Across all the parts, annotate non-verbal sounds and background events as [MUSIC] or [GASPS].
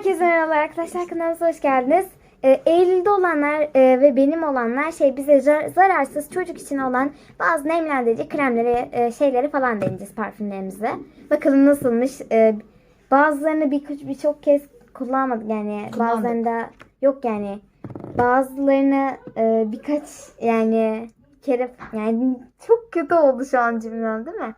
Herkese merhaba arkadaşlar kanalımıza hoş geldiniz. Ee, Eylül'de olanlar e, ve benim olanlar şey bize zar- zararsız çocuk için olan bazı nemlendirici kremleri, e, şeyleri falan deneyeceğiz parfümlerimize. Bakalım nasılmış. Ee, bazılarını bir birçok kez kullanmadık yani Kullandık. bazılarında yok yani. Bazılarını e, birkaç yani kere yani çok kötü oldu şu an cümlem değil mi?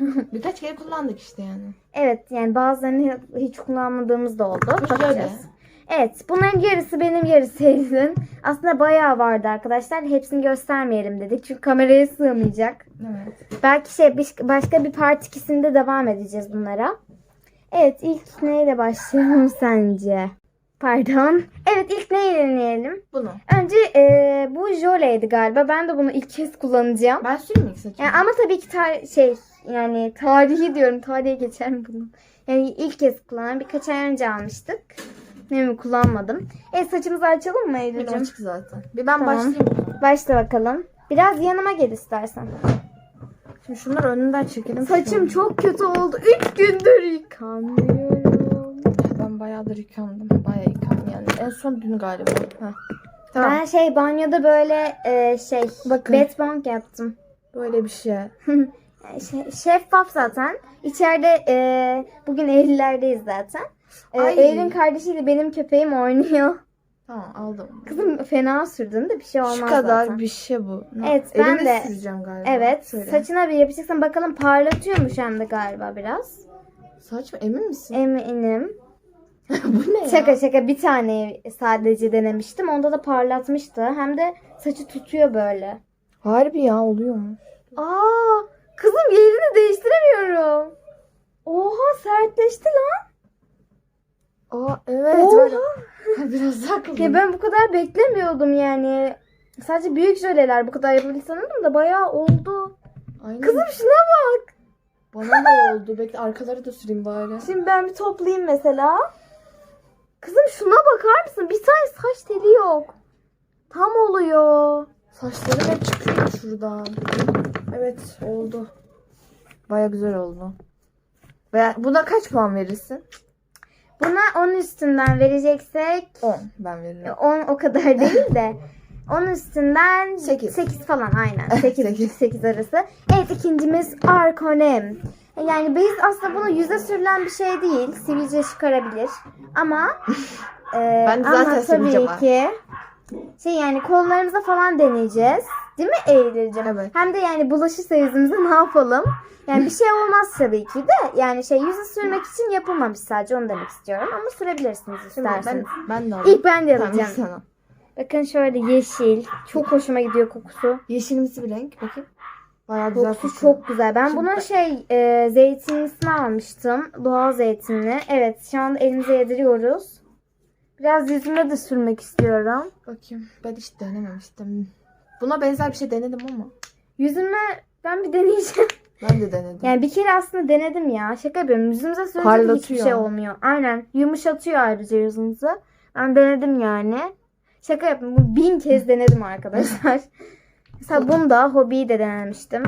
[LAUGHS] Birkaç kere kullandık işte yani. Evet yani bazılarını hiç kullanmadığımız da oldu. Bakacağız. Evet bunların yarısı benim yarısı Eylül'ün. Aslında bayağı vardı arkadaşlar. Hepsini göstermeyelim dedik. Çünkü kameraya sığmayacak. Evet. Belki şey baş- başka bir part ikisinde devam edeceğiz bunlara. Evet ilk neyle başlayalım [LAUGHS] sence? Pardon. Evet ilk neyi deneyelim? Bunu. Önce eee, bu jöleydi galiba. Ben de bunu ilk kez kullanacağım. Ben ilk saçımı? Yani ama tabii ki tar- şey yani tarihi diyorum. Tarihe geçer mi bunun? Yani ilk kez kullanan birkaç ay önce almıştık. Ne mi kullanmadım. E saçımızı açalım mı Benim Eylül'cüm? açık zaten. Bir ben Tamam. başlayayım. Başla bakalım. Biraz yanıma gel istersen. Şimdi şunları önünden çekelim. Saçım çok kötü oldu. Üç gündür yıkamıyorum. Ben bayağıdır yıkandım. Bayağı yıkandım yani. En son dün galiba. Heh. Tamam. Ben şey banyoda böyle e, şey Bakın. bed bank yaptım. Böyle bir şey. [LAUGHS] Şey- şeffaf zaten. İçeride e, bugün Eylül'lerdeyiz zaten. E, Ay. Eylül'ün kardeşiyle benim köpeğim oynuyor. Tamam aldım. Kızım fena sürdün de bir şey olmaz Şu kadar zaten. bir şey bu. Ne- Evet, ben Elimle de- süreceğim galiba. Evet. Söyle. Saçına bir yapacaksın. Bakalım parlatıyormuş hem de galiba biraz. Saç mı? Emin misin? Eminim. [LAUGHS] bu ne ya? Şaka şaka bir tane sadece denemiştim. Onda da parlatmıştı. Hem de saçı tutuyor böyle. Harbi ya oluyor mu? Aa, kızım yerini değiştiremiyorum. Oha sertleşti lan. Aa evet. Oha. böyle. [LAUGHS] Biraz daha. Ya ben bu kadar beklemiyordum yani. Sadece büyük jöleler bu kadar yapabilir sanırdım da bayağı oldu. Aynen. Kızım şuna bak. Bana da oldu. Bekle arkaları da süreyim bari. Şimdi ben bir toplayayım mesela. Kızım şuna bakar mısın? Bir tane saç teli yok. Tam oluyor. Saçlarım hep çıkıyor şuradan. Evet oldu. Baya güzel oldu. Ve buna kaç puan verirsin? Buna 10 üstünden vereceksek 10 ben veririm. 10 o kadar [LAUGHS] değil de 10 üstünden Sekiz. 8 falan aynen. 8 [LAUGHS] Sekiz. 8 arası. Evet ikincimiz Arkonem. Yani biz aslında bunu yüze sürülen bir şey değil. Sivilce çıkarabilir. Ama [LAUGHS] e, Ben ama zaten sivilce tabii var. ki şey yani kollarımıza falan deneyeceğiz. Değil mi Eylül'cüm? Evet. Hem de yani bulaşırsa yüzümüze [LAUGHS] ne yapalım? Yani bir şey olmaz tabii ki de. Yani şey yüze sürmek için yapılmamış sadece onu demek istiyorum. Ama sürebilirsiniz isterseniz. ben, ben de alayım. İlk ben de Tamam, alacağım. sana. Bakın şöyle yeşil. Çok hoşuma gidiyor kokusu. Yeşilimsi bir renk. Bakayım. Baya güzel Kokusu kokuyor. çok güzel. Ben Şimdi bunun ben- şey e, zeytinlisini almıştım. Doğal zeytinli. Evet şu anda elimize yediriyoruz. Biraz yüzüme de sürmek istiyorum. Bakayım. Ben hiç denememiştim. Buna benzer bir şey denedim ama. Yüzüme ben bir deneyeceğim. Ben de denedim. Yani bir kere aslında denedim ya. Şaka yapıyorum. Yüzümüze sürünce de hiçbir Parlatıyor. şey olmuyor. Aynen. Yumuşatıyor ayrıca yüzümüzü. Ben denedim yani. Şaka yaptım. Bunu bin kez denedim arkadaşlar. [LAUGHS] Mesela bunu da hobiyi de denemiştim.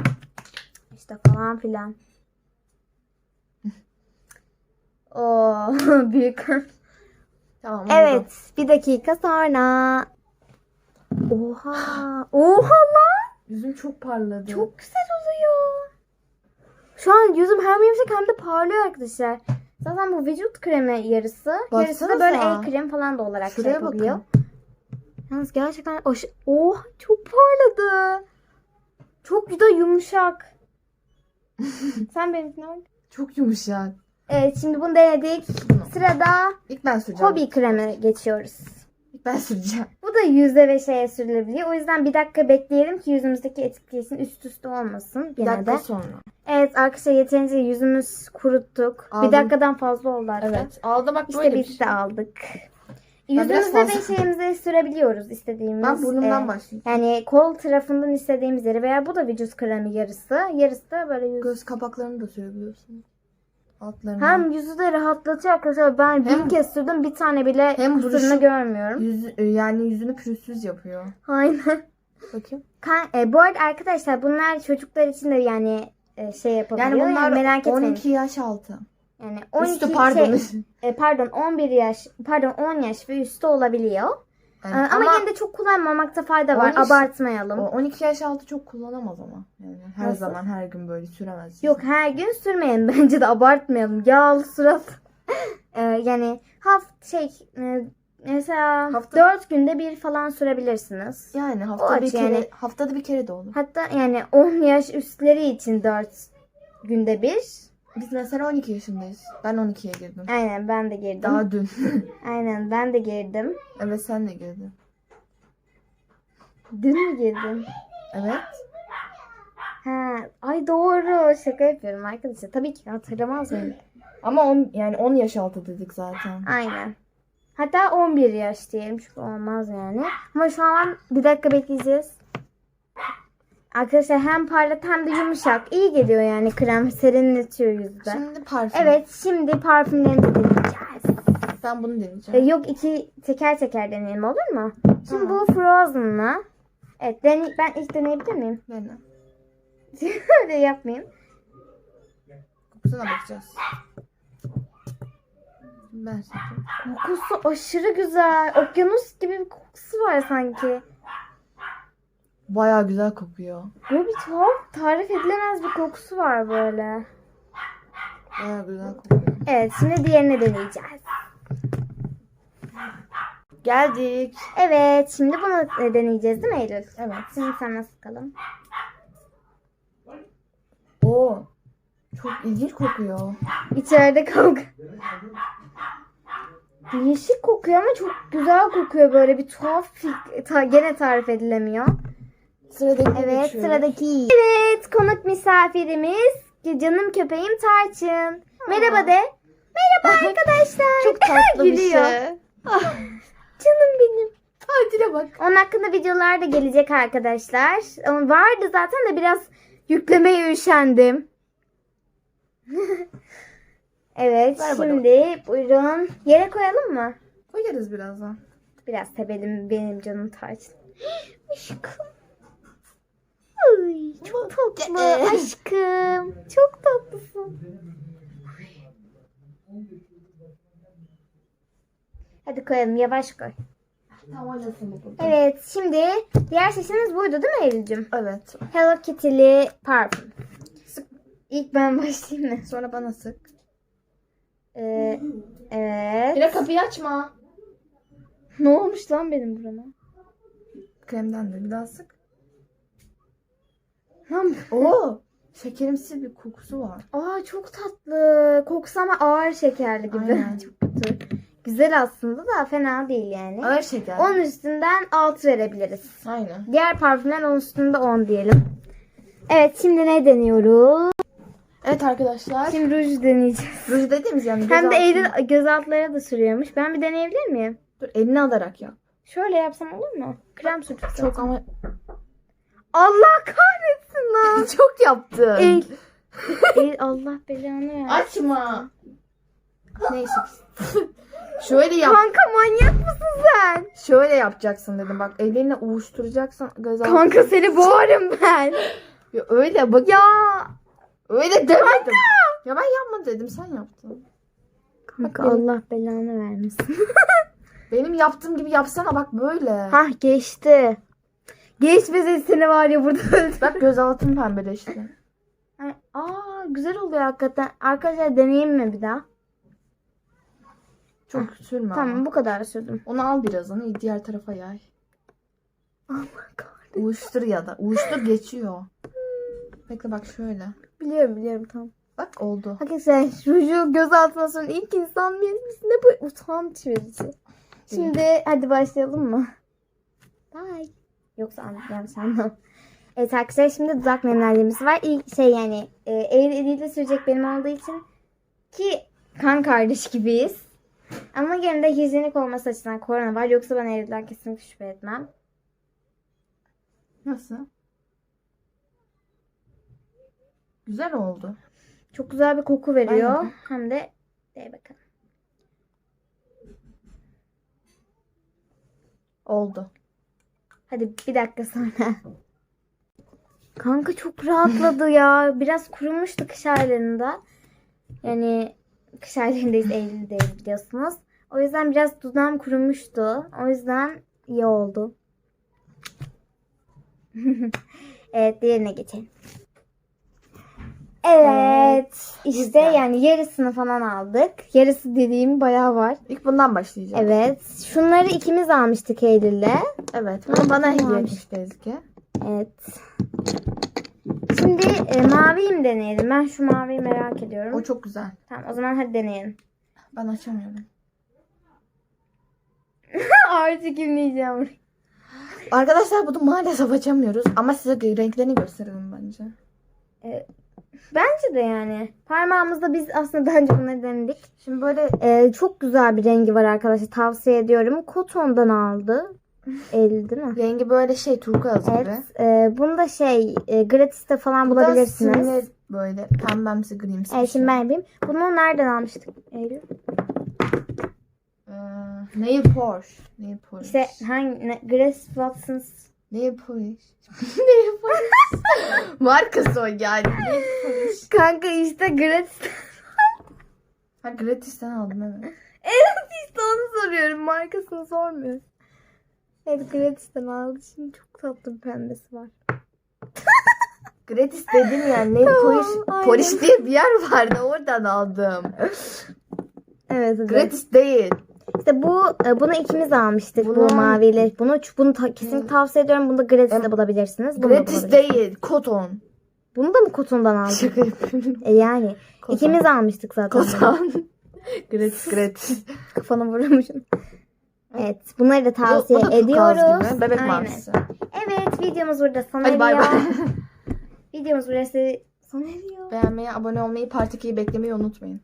İşte falan filan. [LAUGHS] Oo [LAUGHS] büyük. Tamam. evet. oldu. Bir dakika sonra. Oha. [GASPS] Oha lan. Yüzüm çok parladı. Çok güzel oluyor. Şu an yüzüm hem yumuşak hem de parlıyor arkadaşlar. Zaten bu vücut kremi yarısı. Yarısı da böyle el kremi falan da olarak şey Şuraya yapabiliyor. bakın. Yalnız gerçekten aş- oh çok parladı. Çok güzel yumuşak. [LAUGHS] Sen benimkine bak. Çok yumuşak. Evet şimdi bunu denedik. Sırada İlk ben süreceğim. hobi kremi geçiyoruz. İlk ben süreceğim. Bu da yüzde ve şeye sürülebiliyor. O yüzden bir dakika bekleyelim ki yüzümüzdeki etkileşim üst üste olmasın. Bir Gene dakika de. sonra. Evet arkadaşlar yeterince yüzümüz kuruttuk. Aldım. Bir dakikadan fazla oldu hatta. Evet. Aldım bak İşte böyle bir biz şey. de aldık. Yüzümüze ve şeyimize sürebiliyoruz istediğimiz. Ben burnumdan e, başlayayım. Yani kol tarafından istediğimiz yere veya bu da vücut kremi yarısı. Yarısı da böyle yüz. Göz kapaklarını da sürebiliyorsunuz. Altlarını. Hem yüzü de rahatlatıyor arkadaşlar. Ben Hem- bir kez sürdüm bir tane bile Hem kusurunu görmüyorum. Yüz, e, yani yüzünü pürüzsüz yapıyor. Aynen. Bakayım. Kan- e, bu arada arkadaşlar bunlar çocuklar için de yani e, şey yapabiliyor. Yani bunlar merak etmeyin. 12 yaş altı. Yani 12 Üstü pardon. şey- [LAUGHS] e, pardon 11 yaş pardon 10 yaş ve üstü olabiliyor. Yani Ee, ama, yine de çok kullanmamakta fayda var. 12 Abartmayalım. o 12 yaş altı çok kullanamaz ama. Yani her Nasıl? zaman her gün böyle süremez. Yok her gün sürmeyin [LAUGHS] bence de abartmayalım. Yağlı surat. Ee, [LAUGHS] yani haft şey e, mesela Hafta- 4 günde bir falan sürebilirsiniz. Yani haftada bir kere yani. haftada bir kere de olur. Hatta yani 10 yaş üstleri için 4 günde bir. Biz mesela 12 yaşındayız. Ben 12'ye girdim. Aynen ben de girdim. Daha dün. [LAUGHS] Aynen ben de girdim. evet sen de girdin. Dün mü girdim? Evet. Ha, ay doğru. Şaka yapıyorum arkadaşlar. Tabii ki hatırlamaz mıyım? Ama on, yani 10 yaş altı dedik zaten. Aynen. Hatta 11 yaş diyelim çünkü olmaz yani. Ama şu an bir dakika bekleyeceğiz. Arkadaşlar hem parlat hem de yumuşak. İyi geliyor yani krem serinletiyor yüzde. Şimdi parfüm. Evet şimdi parfümlerimizi deneyeceğiz. Ben bunu Ee, deneyeceğim. yok iki teker teker deneyelim olur mu? Şimdi Tamam. bu Frozen'la. Evet dene- ben ilk deneyebilir miyim? Dene. [LAUGHS] Öyle yapmayayım. Kokusuna bakacağız. Ben. Kokusu aşırı güzel. Okyanus gibi bir kokusu var sanki. Baya güzel kokuyor. Böyle bir tuhaf tarif edilemez bir kokusu var böyle. Baya güzel kokuyor. Evet şimdi diğerini deneyeceğiz. Geldik. Evet şimdi bunu e, deneyeceğiz değil mi Eylül? Evet. Şimdi sana sıkalım. Oo. Çok ilginç kokuyor. İçeride kavga. Değişik kokuyor ama çok güzel kokuyor böyle bir tuhaf ta- gene tarif edilemiyor. Sıradaki Evet sıradaki. Evet konuk misafirimiz canım köpeğim Tarçın. Merhaba de. Merhaba arkadaşlar. Çok tatlı bir şey. Canım benim. Ay dile bak. Onun hakkında videolar da gelecek arkadaşlar. Ama vardı zaten de biraz yüklemeye üşendim. [LAUGHS] evet Ver bana şimdi buyurun. Yere koyalım mı? Koyarız birazdan. Biraz tebelim benim canım tarçın. [GASPS] Aşkım. Ay, çok tatlı Ee. aşkım. Çok tatlısın. Hadi koyalım yavaş koy. Tam oynasın bu burada. Evet şimdi diğer seçimimiz buydu değil mi Eylül'cüm? Evet. Hello Kitty'li parfüm. İlk ben [LAUGHS] başlayayım mı? Sonra bana sık. Ee, evet. Yine kapıyı açma. Ne olmuş lan benim burama? Kremden de bir daha sık. Lan, Oo. Şekerimsi bir kokusu var. aa çok tatlı. Kokusu ama ağır şekerli gibi. Aynen. [LAUGHS] çok kötü. Güzel aslında da fena değil yani. Ağır şeker. 10 üstünden 6 verebiliriz. Aynen. Diğer parfümler 10 üstünde 10 diyelim. Evet şimdi ne deniyoruz? Evet arkadaşlar. Şimdi ruj deneyeceğiz. Ruj dediğimiz yani Hem de Eylül göz altlara da sürüyormuş. Ben bir deneyebilir miyim? Dur elini alarak yap. Şöyle yapsam olur mu? Krem sürsem. Çok ama Allah kahretsin lan. [LAUGHS] çok yaptın. Ey. [LAUGHS] Ey Allah belanı versin. Açma. Neyse. [LAUGHS] Şöyle yap. Kanka manyak mısın sen? Şöyle yapacaksın dedim. Bak elinle uyuşturacaksın göz altına. Kanka seni boğarım ben. Ya öyle bak. Ya. Öyle demedim. Ya ben yapma dedim sen yaptın. Kanka Bak benim- Allah belanı vermesin. Benim yaptığım gibi yapsana bak böyle. Hah geçti. Geçmese seni var ya burada öldüm. [LAUGHS] Bak göz altın pembeleşti. Ay, Aa güzel oluyor hakikaten. Arkadaşlar deneyeyim mi bir daha? Çok sürme Tamam ama. bu kadar sürdüm. Onu al birazını diğer tarafa yay. Allah kahretsin. Uyuştur ya da. Uyuştur geçiyor. Bekle bak şöyle. Biliyorum biliyorum tamam. Bak oldu. Arkadaşlar ruju göz altına süren ilk insan biz ne bu utanç verici. Şimdi hadi başlayalım mı? Bye. Yoksa an- yanlış anlam. Evet arkadaşlar şimdi dudak nemlerimiz var. İlk şey yani e, el eliyle sürecek benim olduğu için ki kan kardeş gibiyiz. Ama gene de hijyenik olması açısından korona var. Yoksa ben evden kesinlikle şüphe etmem. Nasıl? Güzel oldu. Çok güzel bir koku veriyor. Aynen. Hem de de bakalım. Oldu. Hadi bir dakika sonra. Kanka çok rahatladı ya. Biraz kurumuştu kış aylarında. Yani kış aylarındayız, Eylül'deyiz biliyorsunuz. O yüzden biraz dudağım kurumuştu. O yüzden iyi oldu. [LAUGHS] evet, diğerine geçelim. Evet, işte güzel. yani yarısını falan aldık. Yarısı dediğim bayağı var. İlk bundan başlayacağım. Evet, şunları ikimiz almıştık Eylül'le. Evet. Bunu bana hediye etmişti Ezgi. Evet. Şimdi e, maviyi mi deneyelim? Ben şu maviyi merak ediyorum. O çok güzel. Tamam, o zaman hadi deneyelim. Ben açamıyorum. [LAUGHS] Artık kimleyeceğim. Arkadaşlar bunu maalesef açamıyoruz. Ama size renklerini gösterelim bence. Bence de yani. Parmağımızda biz aslında daha önce bunları denedik. Şimdi böyle Ee, çok güzel bir rengi var arkadaşlar. Tavsiye ediyorum. Koton'dan aldı. El değil mi? rengi böyle şey turkuaz gibi. Evet. E, bunu da şey e, gratis'te falan Bu da bulabilirsiniz. simli böyle pembemsi grimsi. Evet bir şimdi şey. ben yapayım. Bunu nereden almıştık Eylül? Ee, nail polish. Nail polish. İşte hangi ne, Grace Watson's Nail polish. nail polish. Markası o yani. Nail polish. Kanka işte gratis. Ha gratisten aldım evet. evet işte onu soruyorum. Markasını sormuyor. Evet gratis'ten aldı. Şimdi çok tatlı bir pembesi var. [LAUGHS] Gratis dedim yani nail Tamam, polish. aynen. Polish diye bir yer vardı oradan aldım. Evet. Gratis değil. İşte bu e, bunu ikimiz almıştık Bunu- bu maviyle. Bunu bunu ta- kesinlikle tavsiye ediyorum. Bunu da gratis'te bulabilirsiniz. Bunu da Gratis değil. Koton. Bunu da mı kotondan aldın? Şaka yapıyorum. E yani. Koton. ikimiz almıştık zaten. Koton. gratis gratis. Kafana vurmuşum. Evet. Bunları da Bu- tavsiye bu da turkuaz ediyoruz. Gibi. Bebek Aynen. mavisi. Evet videomuz burada sona Hadi bay bay. [LAUGHS] [LAUGHS] Videomuz burası sona eriyor. Beğenmeyi, abone olmayı, Part 2'yi beklemeyi unutmayın.